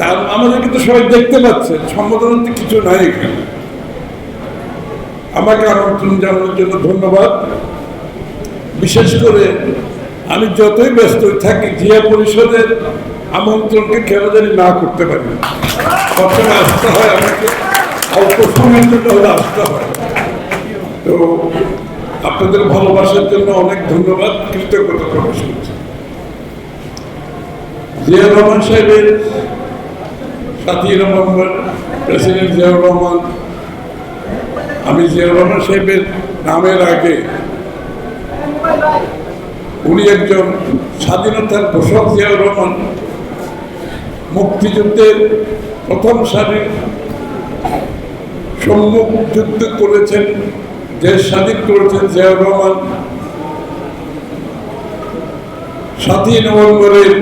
তা আমাদেরকে তো সবাই দেখতে পাচ্ছে সম্বোধনের তো কিছু নাই এখানে। আমাকে আমন্ত্রণ জানানোর জন্য ধন্যবাদ। বিশেষ করে আমি যতই ব্যস্ত থাকি, জিয়া পরিষদের আমন্ত্রণকে কেন জানি না করতে পারি। সবসময় আসতে হয় আমাকে, অল্প সময়ের জন্য হলে আসতে হয়। তো আপনাদের ভালোবাসার জন্য অনেক ধন্যবাদ, কৃতজ্ঞতা প্রকাশ করছি। জিয়া রহমান সাহেবের সাতই নভেম্বর প্রেসিডেন্ট জিয়াউর রহমান। আমি জিয়াউর রহমান সাহেবের নামের আগে উনি একজন স্বাধীনতার ঘোষক জিয়াউর রহমান। মুক্তিযুদ্ধের প্রথম সারির সম্মুখ যুদ্ধ করেছেন, দেশ স্বাধীন করেছেন জিয়াউর রহমান। সাতই নভেম্বরের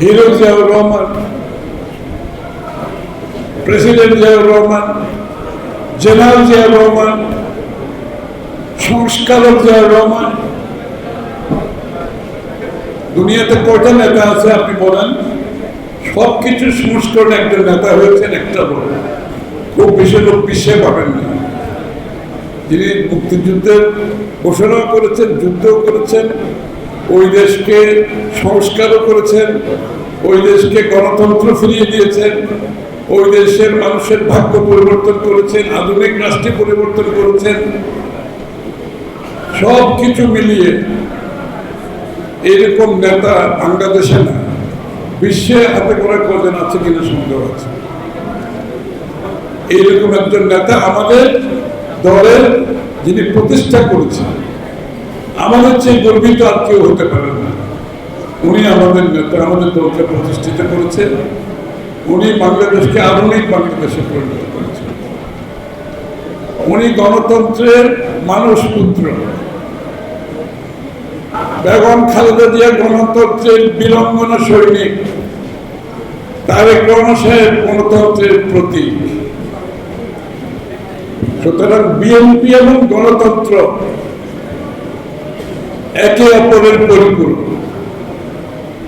hero Ziaur Rahman president Ziaur Rahman, general Ziaur Rahman, সংস্কারক জিয়াউর রহমান, দুনিয়াতে কয়টা নেতা আছে আপনি বলেন? সব কিছু সংস্করণ একজন নেতা হয়েছেন একটা লোক খুব বেশি লোক বিশ্বে পাবেন না। যিনি মুক্তিযুদ্ধের ঘোষণা করেছেন যুদ্ধ করেছেন, ওই দেশকে সংস্কারও করেছেন, ওই দেশকে গণতন্ত্র ফিরিয়ে দিয়েছেন ওই দেশের মানুষের ভাগ্য পরিবর্তন করেছেন, আধুনিক রাষ্ট্রে পরিবর্তন করেছেন। সব কিছু মিলিয়ে এরকম নেতা বাংলাদেশে না, বিশ্বে হাতে করে কজন আছে কিনা সন্দেহ আছে। এইরকম একজন নেতা আমাদের দলের যিনি প্রতিষ্ঠা করেছেন আমাদের চেয়ে গর্বিত আর কেউ হতে পারেন না। উনি আমাদের নেতা, আমাদের দলকে প্রতিষ্ঠিত করেছেন। উনি বাংলাদেশকে আধুনিক বাংলাদেশে পরিণত করেছেন। উনি গণতন্ত্রের মানুষ পুত্র। বেগম খালেদা জিয়া গণতন্ত্রের বিলম্বনা সৈনিক। তারেক রহমান গণতন্ত্রের প্রতীক। সুতরাং বিএনপি এবং গণতন্ত্র একে অপরের পরিপূরক।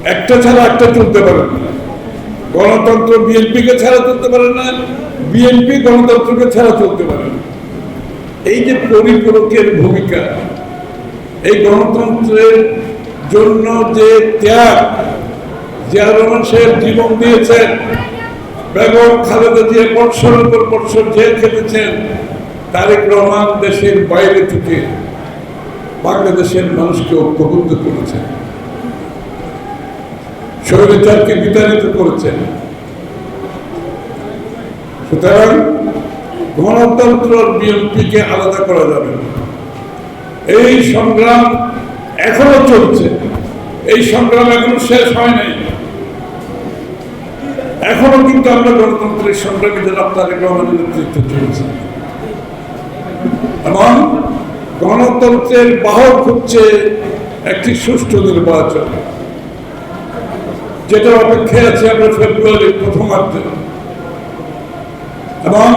একটা ছাড়া একটা চলতে পারে না। গণতন্ত্র বিএনপিকে ছাড়া চলতে পারে না বিএনপি গণতন্ত্রকে ছাড়া চলতে পারে না। এই যে পরিপূরকের ভূমিকা, এই গণতন্ত্রের জন্য যে ত্যাগ জিয়াউর রহমান সাহেব জীবন দিয়েছেন, বেগম খালেদা জিয়া বৎসরের উপর বৎসর জেল খেটেছেন, তারেক রহমান দেশের বাইরে থেকে বাংলাদেশের মানুষকে ঐক্যবদ্ধ করেছেন। স্বৈরাচারকে বিতাড়িত করেছেন। সুতরাং গণতন্ত্র বিএনপিকে আলাদা করা যাবে এই সংগ্রাম এখনও চলছে। এই সংগ্রাম এখনও শেষ হয় নাই। এখনও কিন্তু আমরা গণতন্ত্রের সংগ্রামী জনাব তারেক রহমানের নেতৃত্বে চলছে। এবং গণতন্ত্রের বাহক হচ্ছে একটি সুষ্ঠু নির্বাচন। যেটা অপেক্ষায় আছে আমরা ফেব্রুয়ারির প্রথমার্ধে। এবং